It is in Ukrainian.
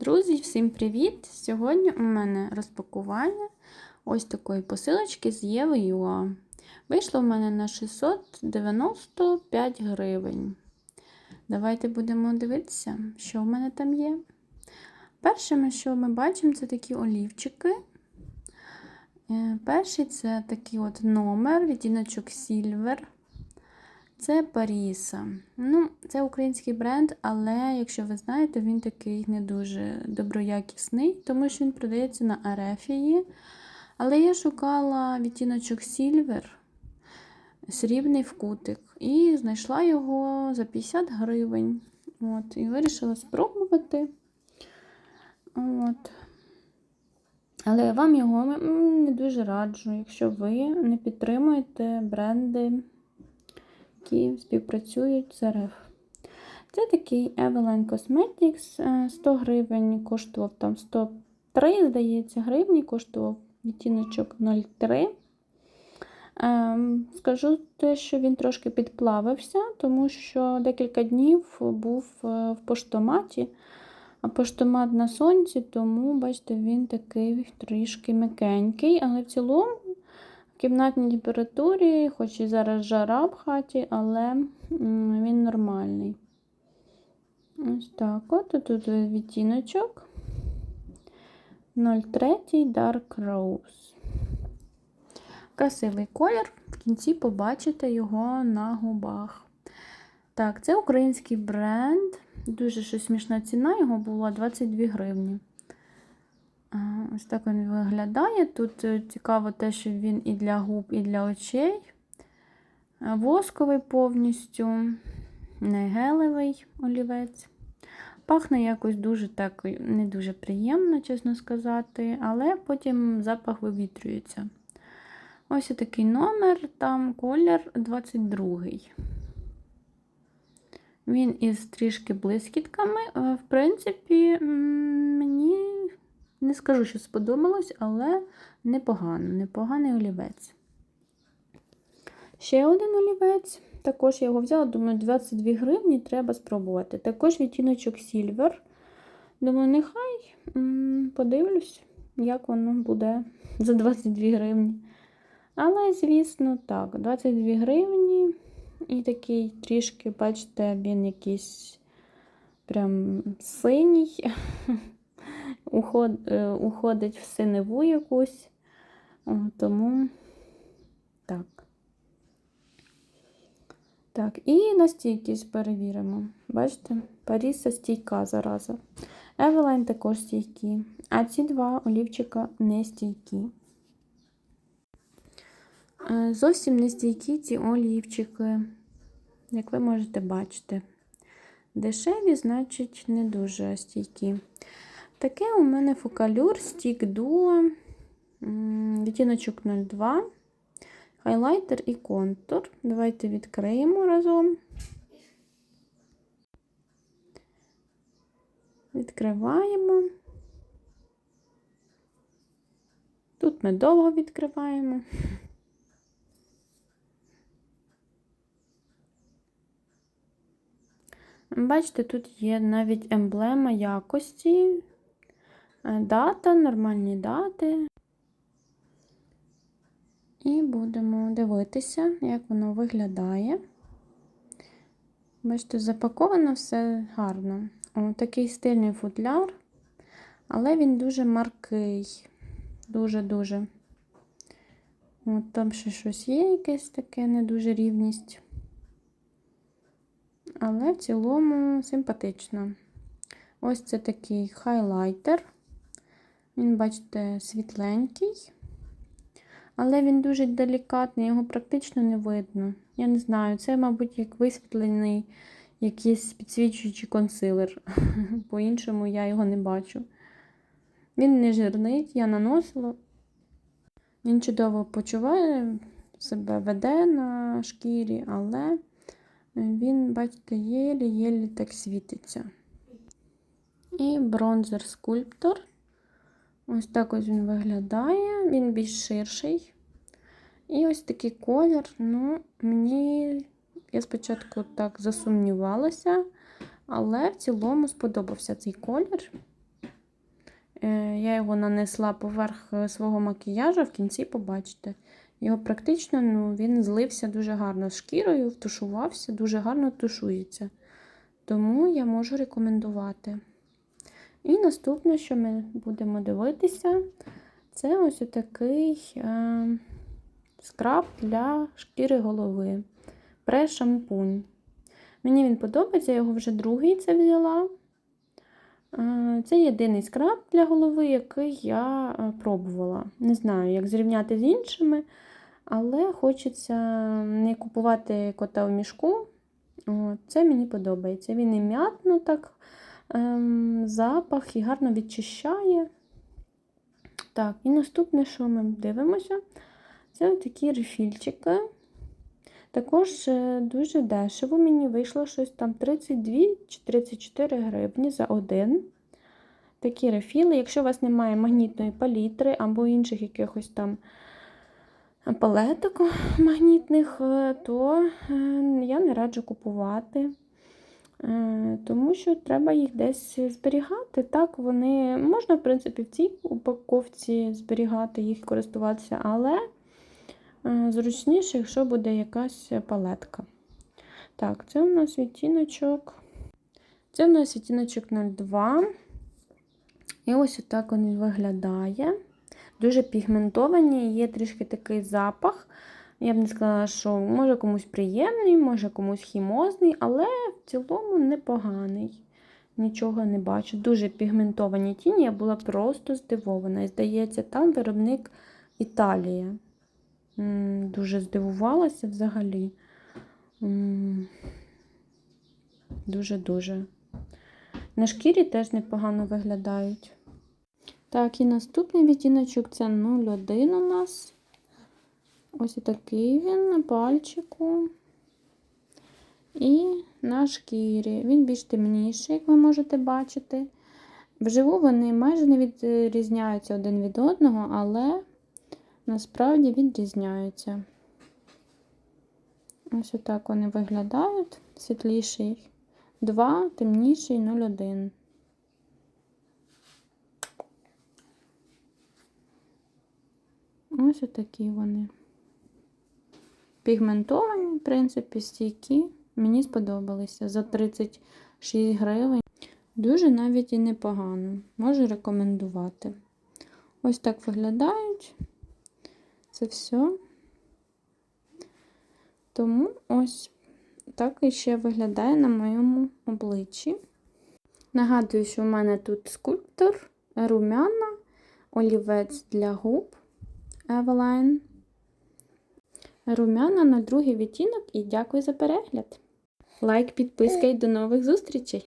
Друзі, всім привіт! Сьогодні у мене розпакування ось такої посилочки з Єви Юа. Вийшло в мене на 695 гривень. Давайте будемо дивитися, що в мене там є. Перше, що ми бачимо, це такі олівчики. Е, Перший це такий от номер, відтіночок Silver. Це Паріса. Ну, Це український бренд, але, якщо ви знаєте, він такий не дуже доброякісний, тому що він продається на Арефії. Але я шукала відтіночок Silver, срібний вкутик, і знайшла його за 50 гривень. От, І вирішила спробувати. От. Але вам його не дуже раджу, якщо ви не підтримуєте бренди які співпрацюють з РФ. Це такий Eveline Cosmetics 100 гривень, коштував там 103, здається, гривні, коштував відтіночок 0,3. Ем, скажу те, що він трошки підплавився, тому що декілька днів був е, в поштоматі, а поштомат на сонці, тому, бачите, він такий трішки м'якенький, але в цілому в кімнатній температурі, хоч і зараз жара в хаті, але він нормальний. Ось так. От тут відтіночок 03 Dark Rose. Красивий колір, в кінці побачите його на губах. Так, це український бренд. Дуже щось смішна ціна, його була 22 гривні. Ось так він виглядає. Тут е, цікаво те, що він і для губ, і для очей. Восковий повністю, не гелевий олівець. Пахне якось дуже так, не дуже приємно, чесно сказати, але потім запах вивітрюється. Ось такий номер, там колір 22. Він із трішки блискітками. Е, в принципі, мені не скажу, що сподобалось, але непогано, непоганий олівець. Ще один олівець. Також я його взяла, думаю, 22 гривні треба спробувати. Також відтіночок Silver. Думаю, нехай подивлюсь, як воно буде за 22 гривні. Але, звісно, так, 22 гривні. І такий трішки, бачите, він якийсь прям синій. Е, уходить в синеву якусь. Тому так. Так, і на стійкість перевіримо. Бачите, Паріса стійка зараза. Евелайн також стійкі. А ці два олівчика не стійкі. Е, зовсім не стійкі ці олівчики, як ви можете бачити. Дешеві, значить, не дуже стійкі. Таке у мене фокалюр стік Duo, відтіночок 02, хайлайтер і контур. Давайте відкриємо разом. Відкриваємо. Тут ми довго відкриваємо. Бачите, тут є навіть емблема якості. Е, дата, нормальні дати. І будемо дивитися, як воно виглядає. Бачите, запаковано все гарно. О, такий стильний футляр, але він дуже маркий. Дуже-дуже. От Там ще щось є, якесь таке, не дуже рівність. Але в цілому симпатично. Ось це такий хайлайтер. Він, бачите, світленький, але він дуже делікатний, його практично не видно. Я не знаю, це, мабуть, як висвітлений якийсь підсвічуючий консилер. По-іншому я його не бачу. Він не жирний, я наносила. Він чудово почуває, себе веде на шкірі, але він, бачите, єлі-єлі так світиться. І бронзер скульптор. Ось так ось він виглядає, він більш ширший. І ось такий колір. Ну, мені, я спочатку так засумнівалася, але в цілому сподобався цей колір. Е, Я його нанесла поверх е, свого макіяжу, в кінці побачите. Його практично ну, він злився дуже гарно з шкірою, втушувався, дуже гарно тушується. Тому я можу рекомендувати. І наступне, що ми будемо дивитися, це ось такий е, скраб для шкіри голови. Пре-шампунь. Мені він подобається, я його вже другий це взяла. Е, Це єдиний скраб для голови, який я е, пробувала. Не знаю, як зрівняти з іншими, але хочеться не купувати кота в мішку. Це мені подобається. Він і м'ятно так запах і гарно відчищає. Так, і наступне, що ми дивимося, це такі рефільчики. Також е, дуже дешево мені вийшло щось там 32 чи 34 гривні за один. Такі рефіли. Якщо у вас немає магнітної палітри або інших якихось там палеток магнітних, е, то е, я не раджу купувати. Е, Тому що треба їх десь зберігати. Так, вони можна, в принципі, в цій упаковці зберігати їх користуватися, але е, зручніше, якщо буде якась палетка. Так, це у нас відтіночок. Це у нас відтіночок 02. І ось отак він виглядає. Дуже пігментовані, є трішки такий запах. Я б не сказала, що може комусь приємний, може комусь хімозний, але в цілому непоганий. Нічого не бачу. Дуже пігментовані тіні, я була просто здивована. І здається, там виробник Італія. Дуже здивувалася взагалі. Дуже-дуже. На шкірі теж непогано виглядають. Так, і наступний відтіночок це 01 у нас. Ось такий він на пальчику. І на шкірі. Він більш темніший, як ви можете бачити. Вживу вони майже не відрізняються один від одного, але насправді відрізняються. Ось отак вони виглядають. Світліший 2, темніший 01. Ось отакі вони. Пігментовані, в принципі, стійкі. Мені сподобалися за 36 гривень. Дуже навіть і непогано. Можу рекомендувати. Ось так виглядають. Це все. Тому ось так і ще виглядає на моєму обличчі. Нагадую, що в мене тут скульптор, румяна, олівець для губ Eveline. Румяна на другий відтінок і дякую за перегляд. Лайк, підписка і до нових зустрічей!